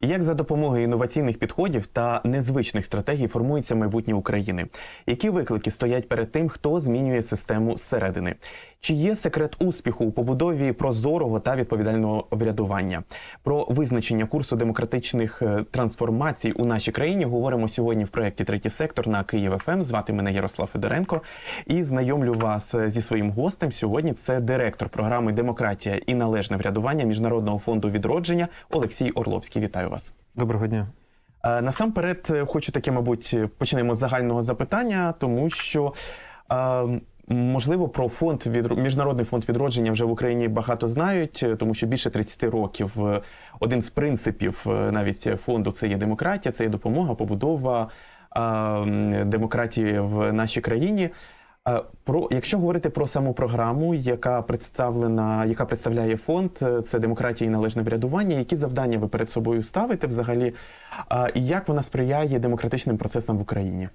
Як за допомогою інноваційних підходів та незвичних стратегій формується майбутнє України? Які виклики стоять перед тим, хто змінює систему зсередини? Чи є секрет успіху у побудові прозорого та відповідального врядування? Про визначення курсу демократичних е, трансформацій у нашій країні говоримо сьогодні в проєкті Третій сектор на Київ ФМ. Звати мене Ярослав Федоренко і знайомлю вас е, зі своїм гостем. Сьогодні це директор програми Демократія і належне врядування Міжнародного фонду відродження Олексій Орловський. Вітаю вас. Доброго дня. Е, Насамперед, е, хочу таке, мабуть, почнемо з загального запитання, тому що. е, Можливо, про фонд від міжнародний фонд відродження вже в Україні багато знають, е, тому що більше 30 років е, один з принципів е, навіть фонду це є демократія, це є допомога, побудова е, демократії в нашій країні. Е, Про якщо говорити про саму програму, яка представлена, яка представляє фонд, е, це демократія і належне врядування. Які завдання ви перед собою ставите взагалі? І як вона сприяє демократичним процесам в Україні?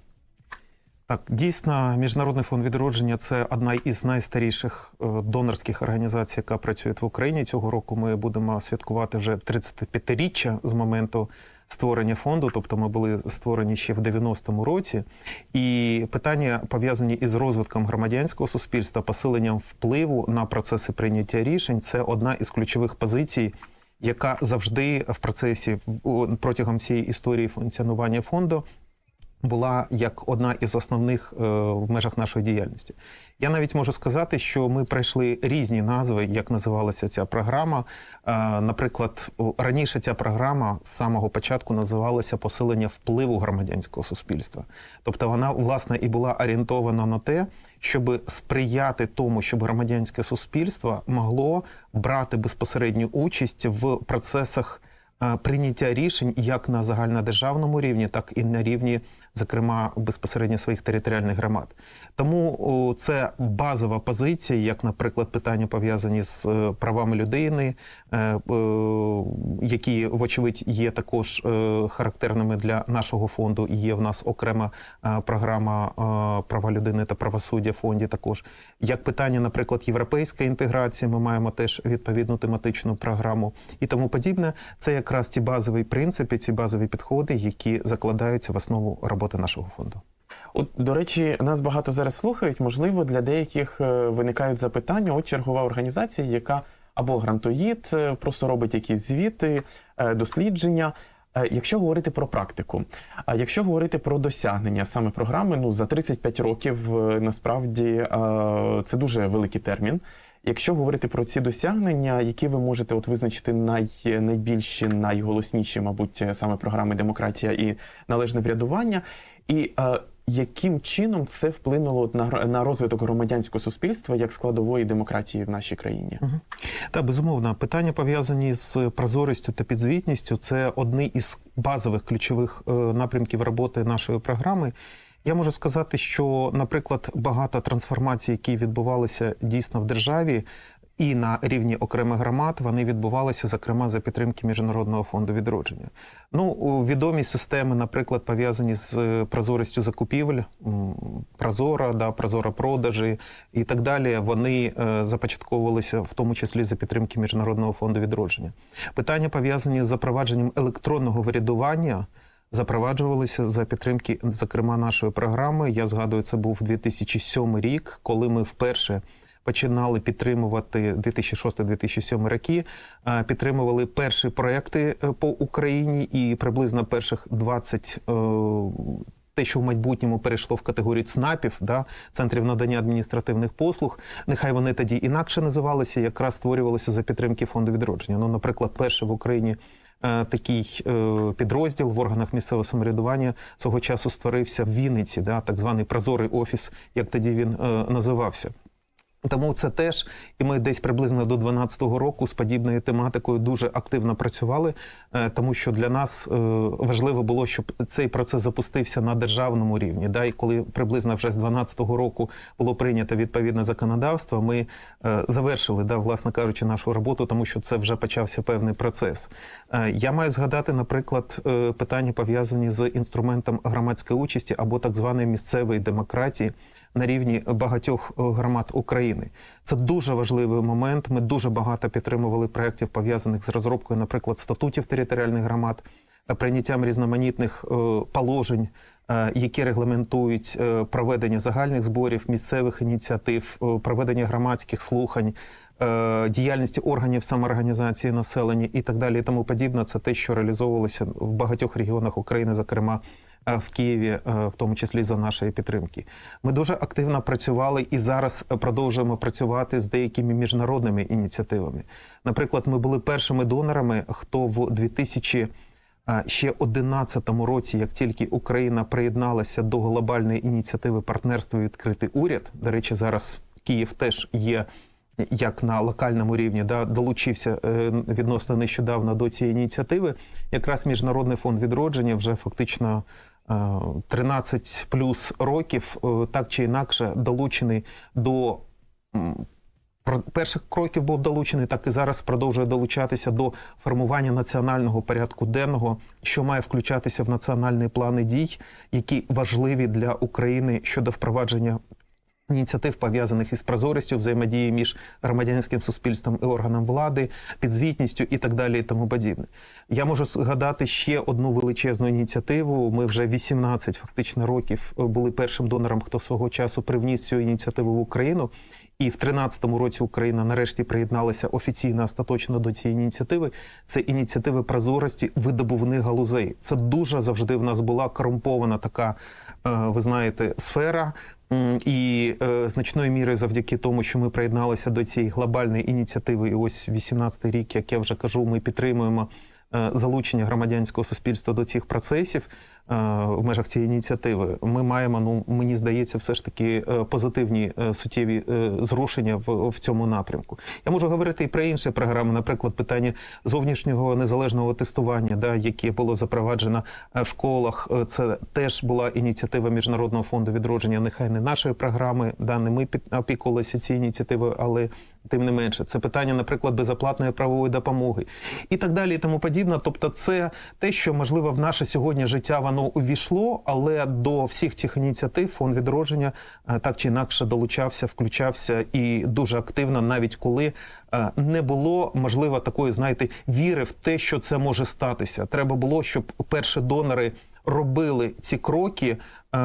Так, дійсно, Міжнародний фонд відродження це одна із найстаріших е, донорських організацій, яка працює в Україні. Цього року ми будемо святкувати вже 35-річчя з моменту створення фонду. Тобто ми були створені ще в 90-му році. І питання пов'язані із розвитком громадянського суспільства, посиленням впливу на процеси прийняття рішень. Це одна із ключових позицій. Яка завжди в процесі протягом всієї історії функціонування фонду була як одна із основних е, в межах нашої діяльності. Я навіть можу сказати, що ми пройшли різні назви, як називалася ця програма. Е, наприклад, раніше ця програма з самого початку називалася посилення впливу громадянського суспільства. Тобто вона власне і була орієнтована на те, щоб сприяти тому, щоб громадянське суспільство могло брати безпосередню участь в процесах прийняття рішень як на загальнодержавному рівні, так і на рівні, зокрема, безпосередньо своїх територіальних громад. Тому це базова позиція, як, наприклад, питання пов'язані з е, правами людини, е, е, які, вочевидь, є також характерними для нашого фонду. І є в нас окрема програма права людини та правосуддя в фонді. Також як питання, наприклад, європейської інтеграції, ми маємо теж відповідну тематичну програму і тому подібне. Це якраз ті базові принципи, ці базові підходи, які закладаються в основу роботи нашого фонду. От, до речі, нас багато зараз слухають. Можливо, для деяких е, виникають запитання. От чергова організація, яка або грантоїд, е, просто робить якісь звіти, е, дослідження. Е, Якщо говорити про практику, а якщо говорити про досягнення саме програми, ну за 35 років е, насправді е, це дуже великий термін. Якщо говорити про ці досягнення, які ви можете от визначити най, найбільші, найголосніші, мабуть, е, саме програми демократія і належне врядування, і е, яким чином це вплинуло на, на розвиток громадянського суспільства як складової демократії в нашій країні? Та безумовно, питання пов'язані з прозорістю та підзвітністю. Це одні із базових ключових е, напрямків роботи нашої програми. Я можу сказати, що, наприклад, багато трансформацій, які відбувалися дійсно в державі. І на рівні окремих громад вони відбувалися, зокрема, за підтримки Міжнародного фонду відродження. Ну, відомі системи, наприклад, пов'язані з е, прозорістю закупівель, прозора, да, прозора продажі і так далі. Вони е, започатковувалися в тому числі за підтримки Міжнародного фонду відродження. Питання пов'язані з запровадженням електронного врядування. Запроваджувалися за підтримки, зокрема, нашої програми. Я згадую, це був 2007 рік, коли ми вперше починали підтримувати 2006-2007 роки. е, Підтримували перші проекти е, по Україні, і приблизно перших 20 е, те, що в майбутньому перейшло в категорію ЦНАПів, да, центрів надання адміністративних послуг. Нехай вони тоді інакше називалися, якраз створювалися за підтримки фонду відродження. Ну, наприклад, перший в Україні. е, Такий е, підрозділ в органах місцевого самоврядування свого часу створився в Вінниці, да, так званий прозорий офіс, як тоді він е, називався. Тому це теж, і ми десь приблизно до 2012 року з подібною тематикою дуже активно працювали, е, тому що для нас е, важливо було, щоб цей процес запустився на державному рівні. Да, і коли приблизно вже з 2012 року було прийнято відповідне законодавство, ми е, завершили, да, власне кажучи, нашу роботу, тому що це вже почався певний процес. Я маю згадати, наприклад, питання пов'язані з інструментом громадської участі або так званої місцевої демократії на рівні багатьох е, громад України. Це дуже важливий момент. Ми дуже багато підтримували проєктів, пов'язаних з розробкою, наприклад, статутів територіальних громад, прийняттям різноманітних е, положень, е, які регламентують е, проведення загальних зборів, місцевих ініціатив, проведення громадських слухань. Діяльності органів самоорганізації населення і так далі, і тому подібне, це те, що реалізовувалося в багатьох регіонах України, зокрема в Києві, в тому числі за нашої підтримки. Ми дуже активно працювали і зараз продовжуємо працювати з деякими міжнародними ініціативами. Наприклад, ми були першими донорами, хто в 2000 а, ще 2011 році, як тільки Україна приєдналася до глобальної ініціативи партнерства відкритий уряд. До речі, зараз Київ теж є як на локальному рівні, да, долучився е, відносно нещодавно до цієї ініціативи. Якраз Міжнародний фонд відродження вже фактично е, 13 плюс років, е, так чи інакше, долучений до перших кроків був долучений, так і зараз продовжує долучатися до формування національного порядку денного, що має включатися в національні плани дій, які важливі для України щодо впровадження. Ініціатив пов'язаних із прозорістю взаємодії між громадянським суспільством і органом влади, підзвітністю і так далі, і тому подібне. Я можу згадати ще одну величезну ініціативу. Ми вже 18 фактично років були першим донором, хто свого часу привніс цю ініціативу в Україну. І в 2013 році Україна нарешті приєдналася офіційно остаточно до цієї ініціативи. Це ініціативи прозорості видобувних галузей. Це дуже завжди в нас була корумпована така, е, ви знаєте, сфера. І е, значною мірою завдяки тому, що ми приєдналися до цієї глобальної ініціативи, і ось 18-й рік, як я вже кажу, ми підтримуємо е, залучення громадянського суспільства до цих процесів в межах цієї ініціативи. Ми маємо, ну мені здається, все ж таки е, позитивні е, суттєві е, зрушення в, в цьому напрямку. Я можу говорити і про інші програми, наприклад, питання зовнішнього незалежного тестування, да, яке було запроваджено е, в школах. Е, Це теж була ініціатива Міжнародного фонду відродження. Нехай не нашої програми, да, не ми під- опікувалися цією ініціативою, але тим не менше, це питання, наприклад, безоплатної правової допомоги і так далі, і тому подібне. Тобто, це те, що можливо в наше сьогодні життя воно увійшло, але до всіх цих ініціатив фонд відродження е, так чи інакше долучався, включався і дуже активно, навіть коли е, не було можливо такої, знаєте, віри в те, що це може статися. Треба було, щоб перші донори робили ці кроки е,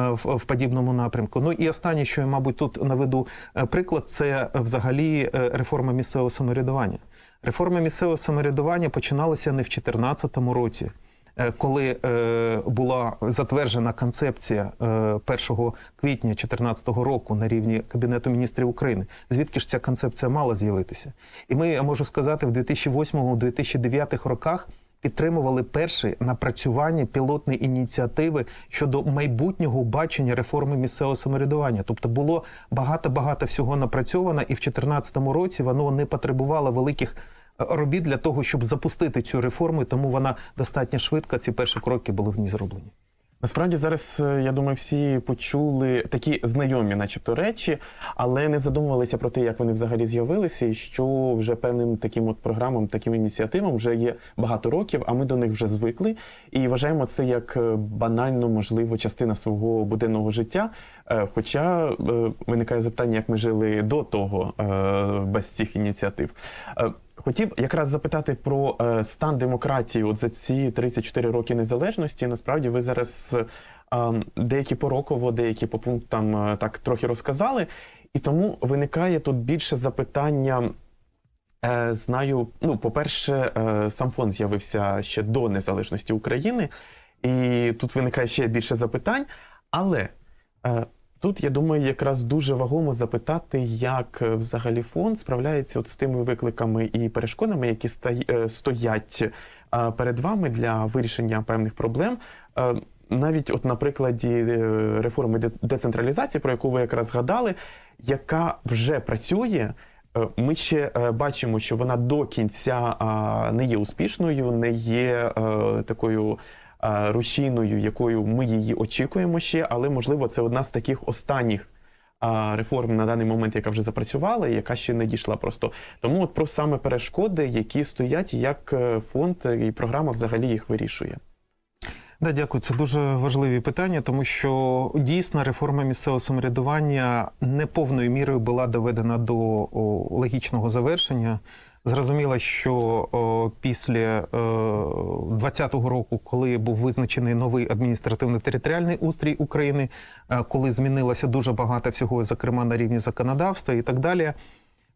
в, в подібному напрямку. Ну і останнє, що я, мабуть, тут наведу приклад, це взагалі реформа місцевого самоврядування. Реформа місцевого самоврядування починалася не в 2014 році. Е, Коли е, була затверджена концепція е, 1 квітня 2014 року на рівні Кабінету міністрів України, звідки ж ця концепція мала з'явитися? І ми, я можу сказати, в 2008-2009 роках підтримували перші напрацювання пілотної ініціативи щодо майбутнього бачення реформи місцевого самоврядування. Тобто було багато-багато всього напрацьовано, і в 2014 році воно не потребувало великих е, робіт для того, щоб запустити цю реформу, тому вона достатньо швидко. Ці перші кроки були в ній зроблені. Насправді зараз, е, я думаю, всі почули такі знайомі, начебто, речі, але не задумувалися про те, як вони взагалі з'явилися, і що вже певним таким от програмам, таким ініціативам вже є багато років, а ми до них вже звикли і вважаємо це як е, банально, можливо, частина свого буденного життя. Е, Хоча виникає запитання, як ми жили до того без цих ініціатив. Хотів якраз запитати про е, стан демократії от за ці 34 роки незалежності. Насправді ви зараз е, деякі пороково, деякі по пунктам е, так трохи розказали. І тому виникає тут більше запитання. Знаю, ну, по-перше, сам фонд з'явився ще до незалежності України, і тут виникає ще більше запитань. Але тут, я думаю, якраз дуже вагомо запитати, як е, взагалі фонд справляється от з тими викликами і перешкодами, які е, стоять е, перед вами для вирішення певних проблем. Навіть от на прикладі реформи дец- децентралізації, про яку ви якраз згадали, яка вже працює. Ми ще бачимо, що вона до кінця не є успішною, не є такою рушійною, якою ми її очікуємо ще, але можливо це одна з таких останніх реформ на даний момент, яка вже запрацювала, і яка ще не дійшла просто. Тому от про саме перешкоди, які стоять, як е, фонд і програма взагалі їх вирішує. Да, дякую. Це дуже важливі питання, тому що дійсно реформа місцевого самоврядування не повною мірою була доведена до логічного завершення. Зрозуміло, що о, після е, 2020 року, коли був визначений новий адміністративно-територіальний устрій України, е, коли змінилося дуже багато всього, зокрема на рівні законодавства і так далі.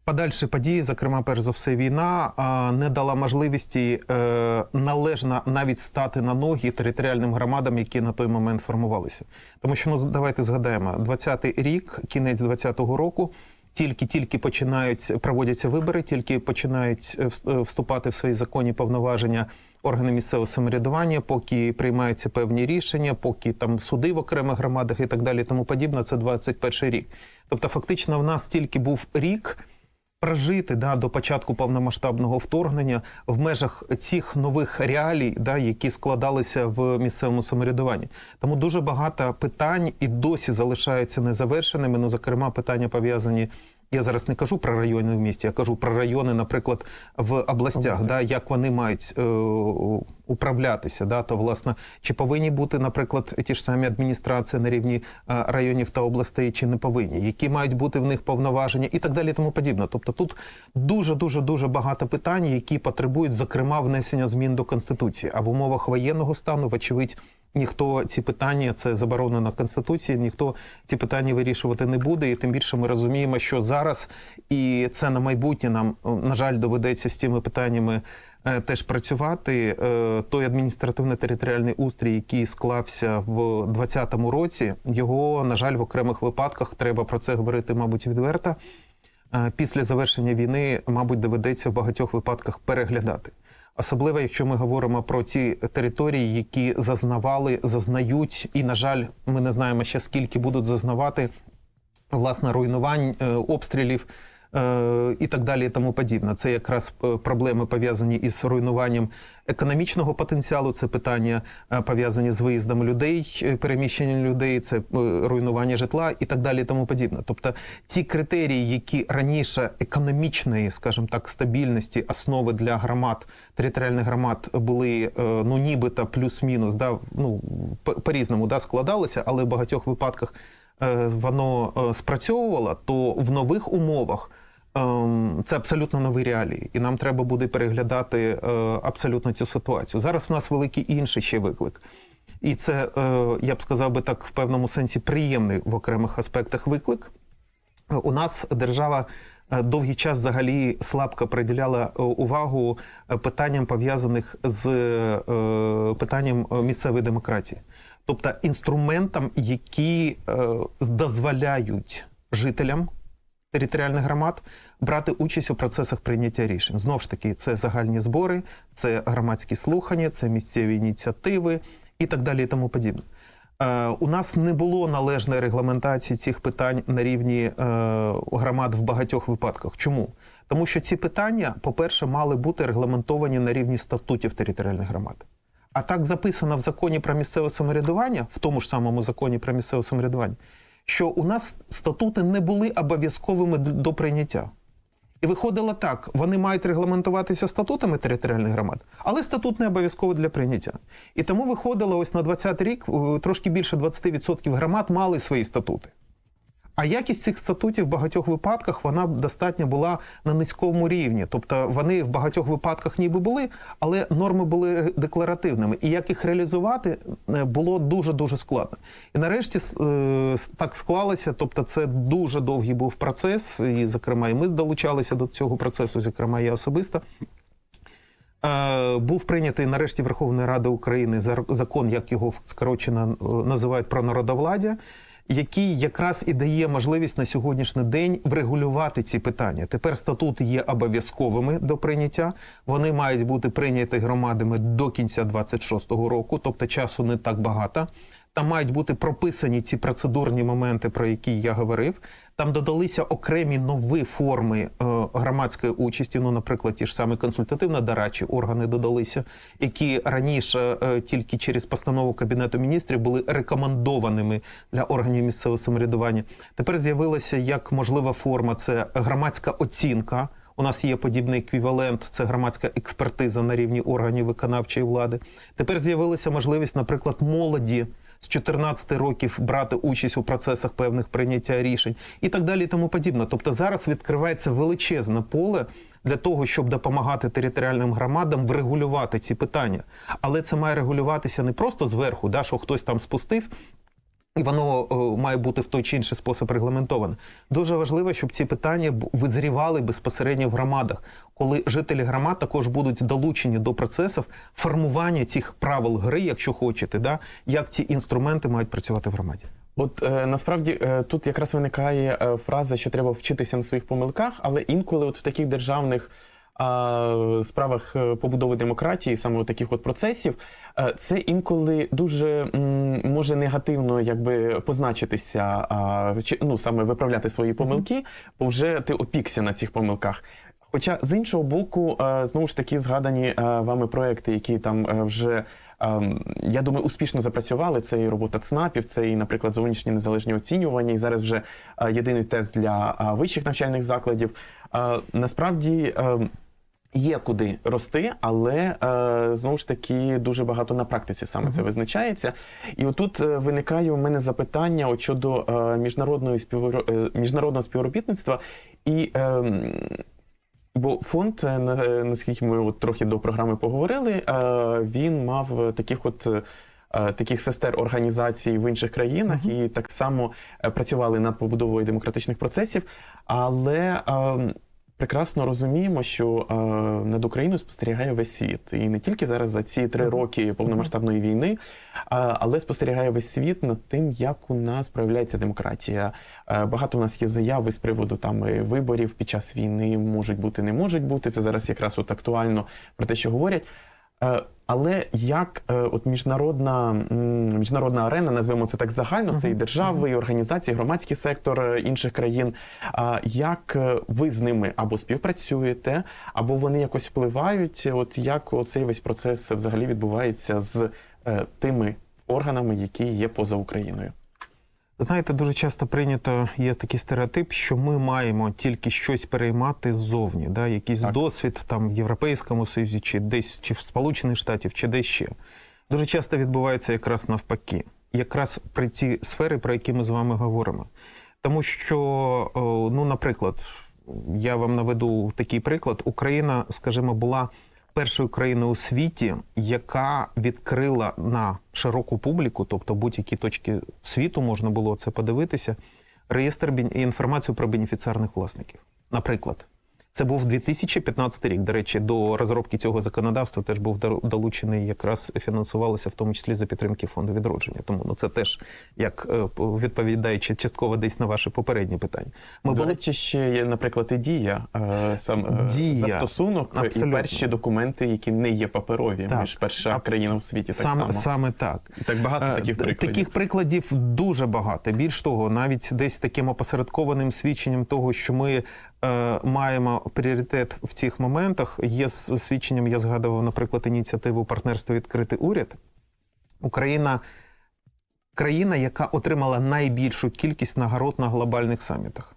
Подальші події, зокрема, перш за все, війна не дала можливості е, належно навіть стати на ноги територіальним громадам, які на той момент формувалися. Тому що ну давайте згадаємо, 20-й рік, кінець 20-го року. Тільки-тільки починають проводяться вибори, тільки починають е, е, вступати в свої законні повноваження органи місцевого самоврядування, поки приймаються певні рішення, поки там суди в окремих громадах і так далі, тому подібне. Це 21 рік. Тобто, фактично, в нас тільки був рік прожити да, до початку повномасштабного вторгнення в межах цих нових реалій, да, які складалися в місцевому самоврядуванні. Тому дуже багато питань і досі залишаються незавершеними. Ну, зокрема, питання пов'язані. Я зараз не кажу про райони в місті, я кажу про райони, наприклад, в областях, да, як вони мають е, управлятися. Да, то, власне, чи повинні бути, наприклад, ті ж самі адміністрації на рівні е, районів та областей, чи не повинні, які мають бути в них повноваження і так далі, і тому подібне. Тобто тут дуже дуже дуже багато питань, які потребують, зокрема, внесення змін до конституції. А в умовах воєнного стану, вочевидь, ніхто ці питання це заборонено конституції, ніхто ці питання вирішувати не буде. І тим більше ми розуміємо, що зараз і це на майбутнє нам на жаль доведеться з цими питаннями. е, Теж працювати Е, той адміністративно-територіальний устрій, який склався в 2020 році, його на жаль в окремих випадках треба про це говорити, мабуть, відверто. Е, Після завершення війни, мабуть, доведеться в багатьох випадках переглядати. Особливо, якщо ми говоримо про ті території, які зазнавали, зазнають, і, на жаль, ми не знаємо ще скільки будуть зазнавати власне руйнувань, е, обстрілів і так далі, і тому подібне. Це якраз е, проблеми пов'язані із руйнуванням економічного потенціалу. Це питання е, пов'язані з виїздом людей, е, переміщенням людей, це е, руйнування житла і так далі, і тому подібне. Тобто ті критерії, які раніше економічної, скажімо так, стабільності, основи для громад, територіальних громад були е, ну нібито плюс-мінус, да, ну по- по-різному да, складалися, але в багатьох випадках е, воно е, спрацьовувало, то в нових умовах. Ем, Це абсолютно нові реалії, і нам треба буде переглядати е, абсолютно цю ситуацію. Зараз у нас великий інший ще виклик, і це е, я б сказав би так в певному сенсі приємний в окремих аспектах виклик. У нас держава е, довгий час взагалі слабко приділяла увагу питанням пов'язаних з питанням місцевої демократії, тобто інструментам, які дозволяють жителям територіальних громад брати участь у процесах прийняття рішень. Знову ж таки, це загальні збори, це громадські слухання, це місцеві ініціативи і так далі, і тому подібне. Е, У нас не було належної регламентації цих питань на рівні е, громад в багатьох випадках. Чому? Тому що ці питання, по-перше, мали бути регламентовані на рівні статутів територіальних громад. А так записано в законі про місцеве самоврядування, в тому ж самому законі про місцеве самоврядування, що у нас статути не були обов'язковими до прийняття. І виходило так: вони мають регламентуватися статутами територіальних громад, але статут не обов'язковий для прийняття. І тому виходило ось на 20 рік трошки більше 20% громад мали свої статути. А якість цих статутів в багатьох випадках вона достатньо була на низькому рівні. Тобто вони в багатьох випадках ніби були, але норми були декларативними. І як їх реалізувати е, було дуже дуже складно. І нарешті е, так склалося. Тобто, це дуже довгий був процес, і зокрема, і ми долучалися до цього процесу, зокрема, я особисто. Е, Був прийнятий нарешті Верховної Ради України закон, як його скорочено називають про народовладдя, який якраз і дає можливість на сьогоднішній день врегулювати ці питання. Тепер статути є обов'язковими до прийняття. Вони мають бути прийняті громадами до кінця 26-го року, тобто часу не так багато. Там мають бути прописані ці процедурні моменти, про які я говорив. Там додалися окремі нові форми е, громадської участі. Ну, наприклад, ті ж самі консультативно-дорадчі органи додалися, які раніше е, тільки через постанову Кабінету міністрів були рекомендованими для органів місцевого самоврядування. Тепер з'явилася як можлива форма це громадська оцінка. У нас є подібний еквівалент, це громадська експертиза на рівні органів виконавчої влади. Тепер з'явилася можливість, наприклад, молоді з 14 років брати участь у процесах певних прийняття рішень і так далі, і тому подібне. Тобто зараз відкривається величезне поле для того, щоб допомагати територіальним громадам врегулювати ці питання. Але це має регулюватися не просто зверху, да, що хтось там спустив. І воно е, має бути в той чи інший спосіб регламентоване. Дуже важливо, щоб ці питання визрівали безпосередньо в громадах, коли жителі громад також будуть долучені до процесів формування цих правил гри, якщо хочете, да, як ці інструменти мають працювати в громаді. От е, насправді е, тут якраз виникає е, фраза, що треба вчитися на своїх помилках, але інколи, от в таких державних справах е, побудови демократії, саме от таких от процесів, е, це інколи дуже може негативно якби позначитися, чи- ну саме виправляти свої помилки, бо вже ти опікся на цих помилках. Хоча з іншого боку, е, знову ж таки згадані вами проекти, які там вже. Я думаю, успішно запрацювали. Це і робота ЦНАПів, це і, наприклад, зовнішні незалежні оцінювання. І зараз вже єдиний тест для вищих навчальних закладів. Насправді є куди рости, але е, знову ж таки дуже багато на практиці саме це визначається. І отут е, виникає у мене запитання от щодо е, міжнародної співро- е, міжнародного співробітництва і. ем, Бо фонд, е, на- е, наскільки ми от трохи до програми поговорили, е, він мав е, таких от. е, Таких сестер організацій в інших країнах і так само е, працювали над побудовою демократичних процесів, але е, прекрасно розуміємо, що е, над Україною спостерігає весь світ, і не тільки зараз за ці три роки повномасштабної війни, але спостерігає весь світ над тим, як у нас проявляється демократія. Е, Багато в нас є заяви з приводу там е, виборів під час війни можуть бути, не можуть бути. Це зараз якраз от актуально про те, що говорять. Але як е, от міжнародна міжнародна арена, назвемо це так загально, це і держави, і організації, громадський сектор е, інших країн. Як е, ви з ними або співпрацюєте, або вони якось впливають? От як цей весь процес взагалі відбувається з е, тими органами, які є поза Україною? Знаєте, дуже часто прийнято є такий стереотип, що ми маємо тільки щось переймати ззовні, да, якийсь Так. досвід там в Європейському Союзі, чи десь чи в Сполучених Штатів, чи десь ще. Дуже часто відбувається якраз навпаки, якраз при ці сфери, про які ми з вами говоримо. Тому що, ну, наприклад, я вам наведу такий приклад: Україна, скажімо, була першою країною у світі, яка відкрила на широку публіку, тобто будь-які точки світу можна було це подивитися, реєстр і інформацію про бенефіціарних власників. Наприклад, це був 2015 рік. До речі, до розробки цього законодавства теж був долучений, якраз фінансувалося в тому числі за підтримки фонду відродження. Тому ну це теж як е, відповідаючи частково десь на ваше попереднє питання. Ми До були речі, ще є, наприклад, і дія, е, сам е, Дія. застосунок і Абсолютно. перші документи, які не є паперові. Так. Ми ж перша А- країна в світі так саме, само. саме так. Так багато таких прикладів. Таких прикладів дуже багато. Більш того, навіть десь таким опосередкованим свідченням того, що ми маємо пріоритет в цих моментах, є з свідченням, я згадував, наприклад, ініціативу партнерство відкритий уряд. Україна країна, яка отримала найбільшу кількість нагород на глобальних самітах.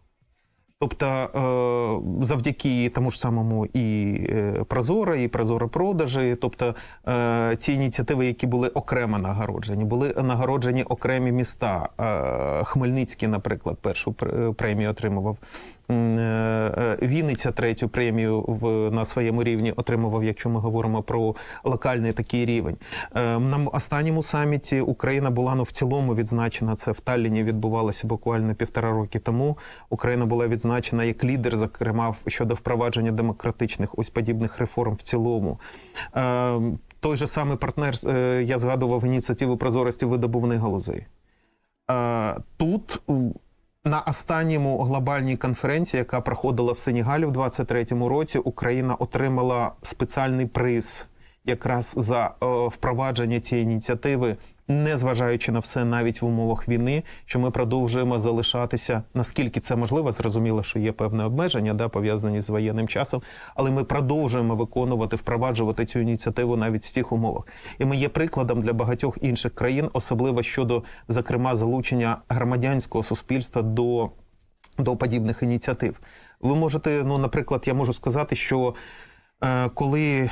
Тобто, е, завдяки тому ж самому і е, Прозоро, і Прозоро продажі, тобто е, ці ініціативи, які були окремо нагороджені, були нагороджені окремі міста. Е, Хмельницький, наприклад, першу премію отримував. Е, е, Вінниця третю премію в, на своєму рівні отримував, якщо ми говоримо про локальний такий рівень. Е, На останньому саміті Україна була ну, в цілому відзначена. Це в Талліні відбувалося буквально півтора роки тому. Україна була відзначена як лідер, зокрема щодо впровадження демократичних ось подібних реформ в цілому. Той же самий партнер, я згадував ініціативу прозорості видобувних галузей. Тут на останньому глобальній конференції, яка проходила в Сенегалі в 23-му році, Україна отримала спеціальний приз якраз за е, впровадження цієї ініціативи, незважаючи на все, навіть в умовах війни, що ми продовжуємо залишатися наскільки це можливо. Зрозуміло, що є певне обмеження, да, пов'язані з воєнним часом, але ми продовжуємо виконувати, впроваджувати цю ініціативу навіть в цих умовах. І ми є прикладом для багатьох інших країн, особливо щодо зокрема залучення громадянського суспільства до до подібних ініціатив. Ви можете, ну, наприклад, я можу сказати, що коли е,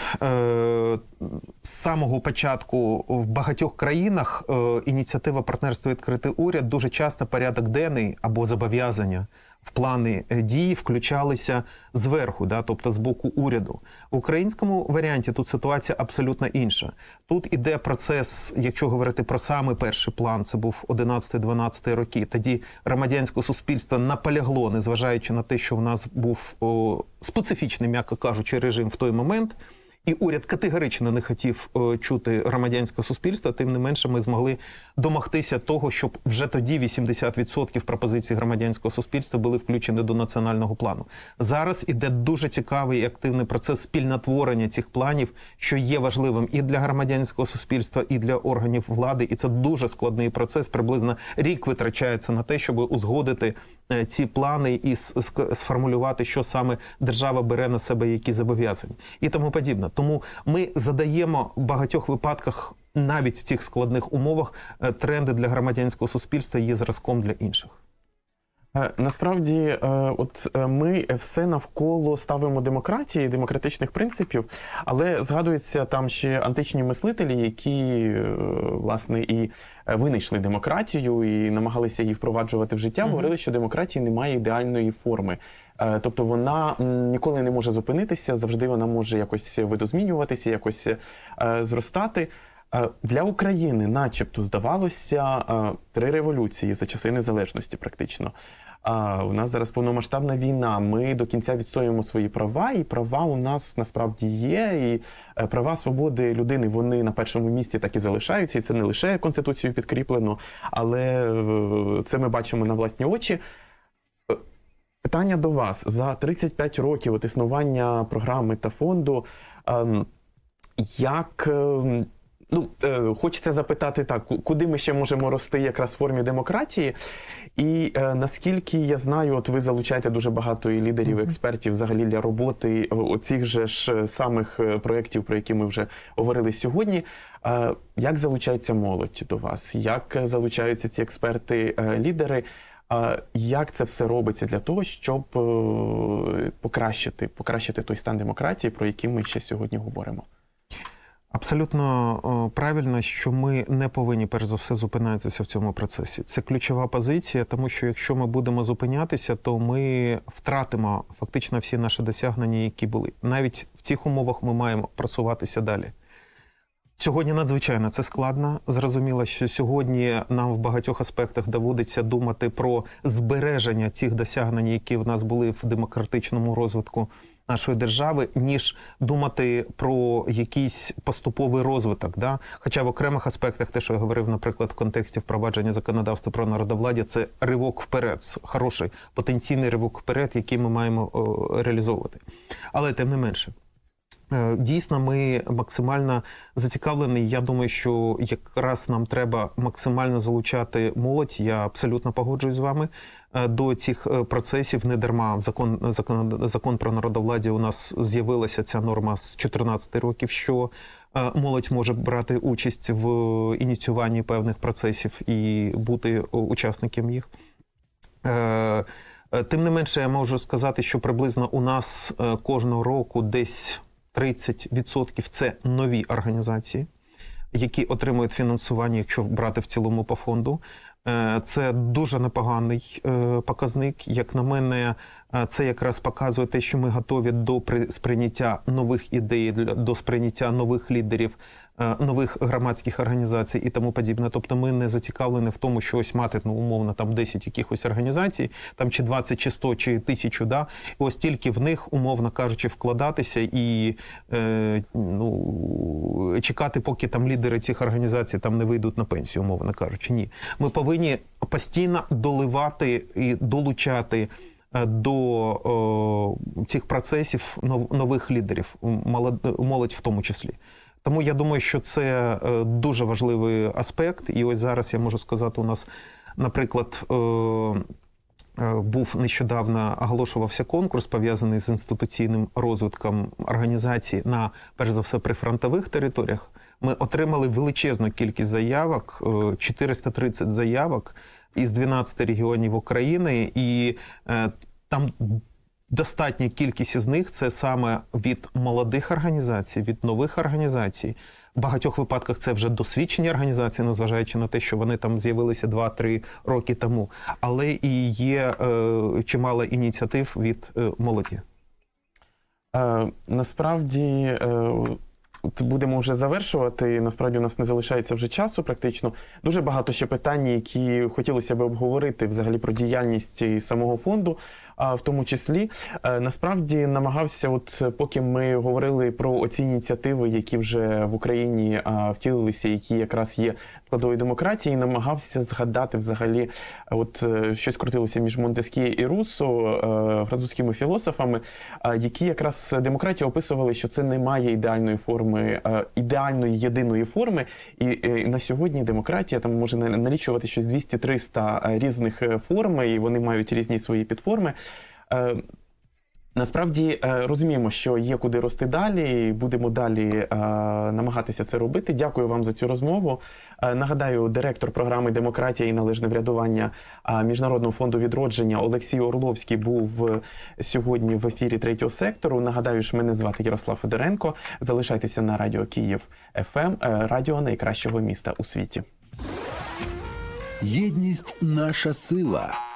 з самого початку в багатьох країнах е, ініціатива партнерства відкритий уряд дуже часто порядок денний або зобов'язання в плани е, дії включалися зверху, да, тобто з боку уряду. В українському варіанті тут ситуація абсолютно інша. Тут іде процес, якщо говорити про самий перший план, це був 11-12 роки. Тоді громадянське суспільство наполягло, незважаючи на те, що в нас був о, специфічний, м'яко кажучи, режим в той момент. І уряд категорично не хотів е, чути громадянське суспільство. Тим не менше, ми змогли домогтися того, щоб вже тоді 80% пропозицій громадянського суспільства були включені до національного плану. Зараз іде дуже цікавий і активний процес спільнотворення цих планів, що є важливим і для громадянського суспільства, і для органів влади. І це дуже складний процес. Приблизно рік витрачається на те, щоб узгодити е, ці плани і сформулювати, що саме держава бере на себе, які зобов'язання, і тому подібне. Тому ми задаємо в багатьох випадках. Навіть в цих складних умовах е, тренди для громадянського суспільства є зразком для інших. Е, Насправді, е, от е, ми все навколо ставимо демократії, демократичних принципів, але згадуються там ще античні мислителі, які власне і винайшли демократію і намагалися її впроваджувати в життя. Говорили, що демократії немає ідеальної форми. Тобто вона ніколи не може зупинитися, завжди вона може якось видозмінюватися, якось зростати. Для України, начебто, здавалося, три революції за часи незалежності, практично. У нас зараз повномасштабна війна. Ми до кінця відстоюємо свої права, і права у нас насправді є. І е, права свободи людини вони на першому місці так і залишаються. І це не лише конституцією підкріплено, але це ми бачимо на власні очі. Е, Питання до вас за 35 років от існування програми та фонду. ем, Як ем, ну, е, хочеться запитати так, куди ми ще можемо рости якраз в формі демократії? І е, наскільки я знаю, от ви залучаєте дуже багато і лідерів, експертів взагалі для роботи е, оцих же ж е, самих е, проєктів, про які ми вже говорили сьогодні. Е, Як залучається молодь до вас? Як залучаються ці експерти, е, лідери? А як це все робиться для того, щоб е, покращити, покращити той стан демократії, про який ми ще сьогодні говоримо? Абсолютно е, правильно, що ми не повинні перш за все зупинятися в цьому процесі. Це ключова позиція, тому що якщо ми будемо зупинятися, то ми втратимо фактично всі наші досягнення, які були. Навіть в цих умовах ми маємо просуватися далі. Сьогодні надзвичайно це складно. Зрозуміло, що сьогодні нам в багатьох аспектах доводиться думати про збереження цих досягнень, які в нас були в демократичному розвитку нашої держави, ніж думати про якийсь поступовий розвиток. Да? Хоча в окремих аспектах, те, що я говорив, наприклад, в контексті впровадження законодавства про народовладдя, це ривок вперед, хороший потенційний ривок вперед, який ми маємо о, реалізовувати. Але тим не менше. Е, Дійсно, ми максимально зацікавлені. Я думаю, що якраз нам треба максимально залучати молодь. Я абсолютно погоджуюсь з вами е, до цих е, процесів. Не дарма закон, закон, закон про народовладдя у нас з'явилася ця норма з 14 років, що молодь може брати участь в ініціюванні певних процесів і бути учасником їх. Тим не менше, я можу сказати, що приблизно у нас кожного року десь 30% це нові організації, які отримують фінансування, якщо брати в цілому по фонду. Е, Це дуже непоганий е, показник. Як на мене, е, це якраз показує те, що ми готові до при- сприйняття нових ідей, до сприйняття нових лідерів, нових громадських організацій і тому подібне. Тобто, ми не зацікавлені в тому, що ось мати ну, умовно там 10 якихось організацій, там чи 20, чи 100, чи тисячу. Да? І ось тільки в них, умовно кажучи, вкладатися і е, ну, чекати, поки там лідери цих організацій там не вийдуть на пенсію, умовно кажучи. Ні, ми повинні постійно доливати і долучати е, до е, цих процесів нов- нових лідерів, молод- молодь в тому числі. Тому я думаю, що це е, дуже важливий аспект. І ось зараз я можу сказати, у нас, наприклад, е, е, був нещодавно оголошувався конкурс, пов'язаний з інституційним розвитком організації на перш за все прифронтових територіях. Ми отримали величезну кількість заявок, е, 430 заявок із 12 регіонів України, і там достатня кількість із них це саме від молодих організацій, від нових організацій. В багатьох випадках це вже досвідчені організації, незважаючи на те, що вони там з'явилися 2-3 роки тому. Але і є е, чимало ініціатив від е, молоді. Е, насправді е, будемо вже завершувати. Насправді у нас не залишається вже часу, практично. Дуже багато ще питань, які хотілося б обговорити взагалі про діяльність самого фонду. В тому числі Е, насправді намагався, от поки ми говорили про оці ініціативи, які вже в Україні втілилися, які якраз є складовою демократії, намагався згадати взагалі, от е, щось крутилося між Монтескє і Руссо, е, французькими філософами, які якраз демократію описували, що це не має ідеальної форми, ідеальної єдиної форми. І на сьогодні демократія там може на- налічувати щось 200-300 різних форм, і вони мають різні свої підформи. Е, Насправді е, розуміємо, що є куди рости далі, будемо далі е, намагатися це робити. Дякую вам за цю розмову. Е, Нагадаю, директор програми Демократія і належне врядування Міжнародного фонду відродження Олексій Орловський був сьогодні в ефірі третього сектору. Нагадаю, що мене звати Ярослав Федоренко. Залишайтеся на радіо Київ ФМ, радіо найкращого міста у світі. Єдність наша сила.